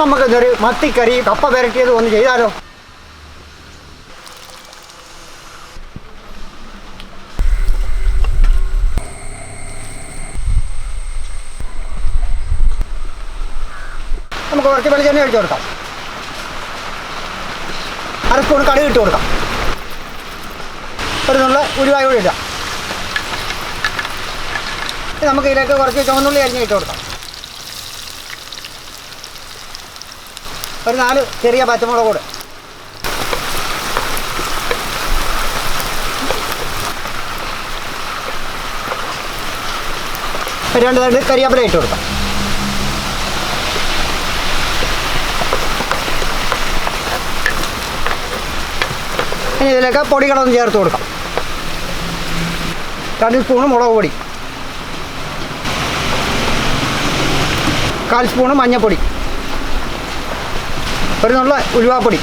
നമുക്ക് ഇതൊരു മത്തിക്കറി കപ്പ പുരട്ടിയത് ഒന്ന് ചെയ്താലോ? നമുക്ക് കുറച്ച് വെളിച്ചെണ്ണ ഒഴിച്ചു കൊടുക്കാം. അര സ്പൂൺ ഇട്ട് കൊടുക്കാം. ഒരു നുള്ള കൂടി ഇടാം. നമുക്ക് ഇതിലേക്ക് കുറച്ച് ചുവന്നുള്ളി അരിഞ്ഞ് ഇട്ട് കൊടുക്കാം. ഒരു നാല് ചെറിയ പച്ചമുളക് കൂടെ. രണ്ട് രണ്ട് കരിയാപ്പില ഇട്ട് കൊടുക്കാം. ഇനി ഇതിലേക്ക് പൊടികളൊന്ന് ചേർത്ത് കൊടുക്കാം. രണ്ട് സ്പൂണ് മുളക് പൊടി. കാൽ സ്പൂണ് മഞ്ഞൾപ്പൊടി ഒരു നുള്ള ഉലുവാപ്പൊടി.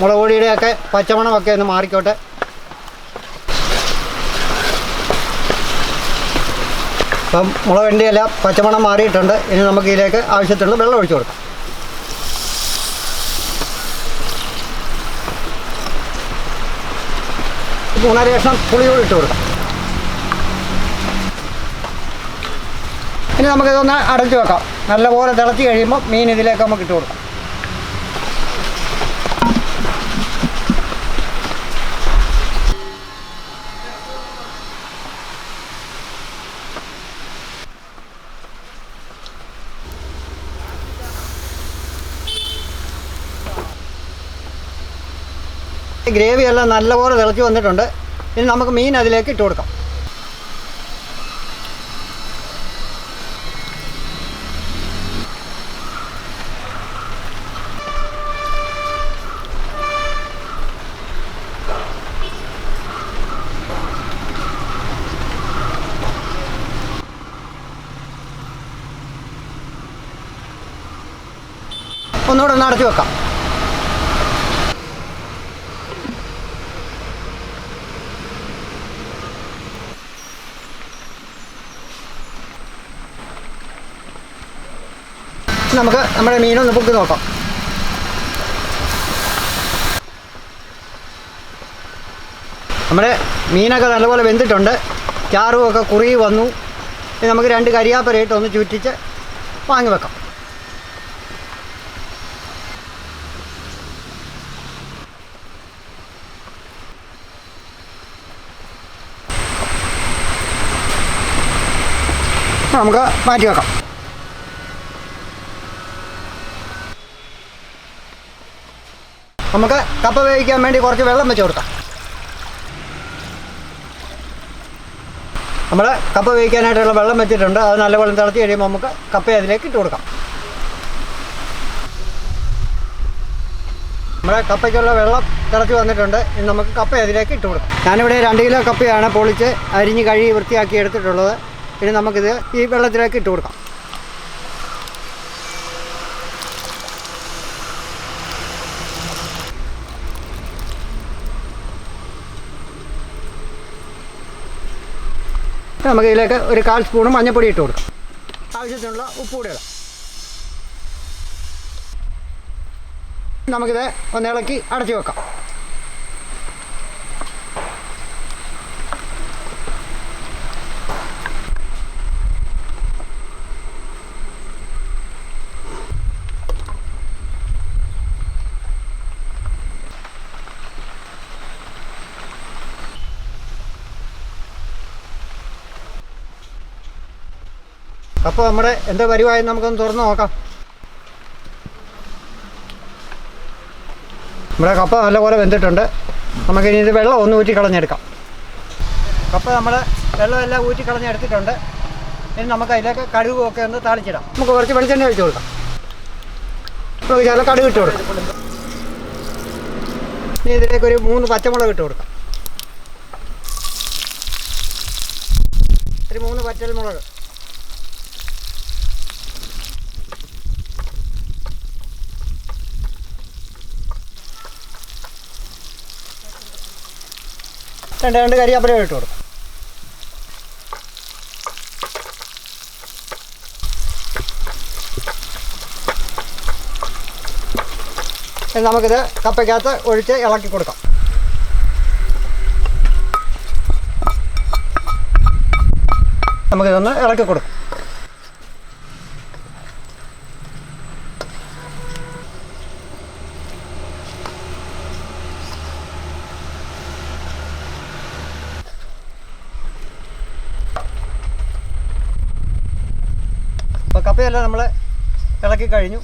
മുളക് പൊടിയുടെയൊക്കെ പച്ചമണമൊക്കെ ഒന്ന് മാറിക്കോട്ടെ. അപ്പം മുളകിന്റെ എല്ലാം പച്ചമണം മാറിയിട്ടുണ്ട്. ഇനി നമുക്ക് ഇതിലേക്ക് ആവശ്യത്തിനുള്ള വെള്ളം ഒഴിച്ചു കൊടുക്കാം. മൂന്നര ലക്ഷം പുളിയോട് ഇട്ട് കൊടുക്കാം. ഇനി നമുക്കിതൊന്ന് അടച്ചു വെക്കാം. നല്ലപോലെ തിളച്ച് കഴിയുമ്പോൾ മീൻ ഇതിലേക്ക് നമുക്ക് ഇട്ട് കൊടുക്കാം. ഗ്രേവി എല്ലാം നല്ലപോലെ തിളച്ച് വന്നിട്ടുണ്ട്. ഇനി നമുക്ക് മീൻ അതിലേക്ക് ഇട്ട് കൊടുക്കാം. ഒന്നുകൂടെ ഒന്ന് അടച്ചു വെക്കാം. നമുക്ക് നമ്മുടെ മീനൊന്ന് പൊക്കി നോക്കാം. നമ്മുടെ മീനൊക്കെ നല്ലപോലെ വെന്തിട്ടുണ്ട്. ചാറുമൊക്കെ കുറുകി വന്നു. നമുക്ക് രണ്ട് കരിയാപ്പരയിട്ട് ഒന്ന് ചുറ്റിച്ച് വാങ്ങി വെക്കാം. നമുക്ക് മാറ്റി വെക്കാം. നമുക്ക് കപ്പ വേവിക്കാൻ വേണ്ടി കുറച്ച് വെള്ളം വെച്ച് കൊടുക്കാം. നമ്മൾ കപ്പ വേവിക്കാനായിട്ടുള്ള വെള്ളം വെച്ചിട്ടുണ്ട്. അത് നല്ല വെള്ളം തിളച്ച് കഴിയുമ്പോൾ നമുക്ക് കപ്പ അതിലേക്ക് ഇട്ട് കൊടുക്കാം. നമ്മുടെ കപ്പയ്ക്കുള്ള വെള്ളം തിളച്ച് വന്നിട്ടുണ്ട്. ഇനി നമുക്ക് കപ്പ അതിലേക്ക് ഇട്ട് കൊടുക്കാം. ഞാനിവിടെ രണ്ട് കിലോ കപ്പയാണ് പൊളിച്ച് അരിഞ്ഞ് കഴുകി വൃത്തിയാക്കി എടുത്തിട്ടുള്ളത്. ഇനി നമുക്കിത് ഈ വെള്ളത്തിലേക്ക് ഇട്ട് കൊടുക്കാം. നമുക്ക് ഇതിലേക്ക് ഒരു കാൽ സ്പൂണ് മഞ്ഞൾപ്പൊടി ഇട്ട് കൊടുക്കാം. ആവശ്യത്തിനുള്ള ഉപ്പ് കൂടെ ഇടാം. നമുക്കിത് ഒന്ന് ഇളക്കി അടച്ചു വെക്കാം. അപ്പോൾ നമ്മുടെ എന്താ പരിവായി നമുക്കൊന്ന് തുറന്ന് നോക്കാം. നമ്മുടെ കപ്പ നല്ലപോലെ വെന്തിട്ടുണ്ട്. നമുക്കിനി ഇത് വെള്ളം ഒന്ന് ഊറ്റി കളഞ്ഞെടുക്കാം. കപ്പ നമ്മൾ വെള്ളമെല്ലാം ഊറ്റി കളഞ്ഞെടുത്തിട്ടുണ്ട്. ഇനി നമുക്ക് അതിലേക്ക് കടുകും ഒക്കെ ഒന്ന് താളിച്ചിടാം. നമുക്ക് കുറച്ച് വെളിച്ചെണ്ണ ഒഴിച്ച് കൊടുക്കാം. നമുക്ക് ചില കടുക് ഇട്ട് കൊടുക്കാം. ഇനി ഇതിലേക്ക് ഒരു മൂന്ന് പച്ചമുളക് ഇട്ട് കൊടുക്കാം. ഒരു മൂന്ന് പച്ചൽ മുളക് രണ്ട് രണ്ട് കരിയാപ്പല ഇട്ട് കൊടുക്കും. നമുക്കിത് കപ്പയ്ക്കകത്ത് ഒഴിച്ച് ഇളക്കി കൊടുക്കാം. നമുക്കിതൊന്ന് ഇളക്കി കൊടുക്കാം. കപ്പയെല്ലാം നമ്മൾ ഇളക്കി കഴിഞ്ഞു.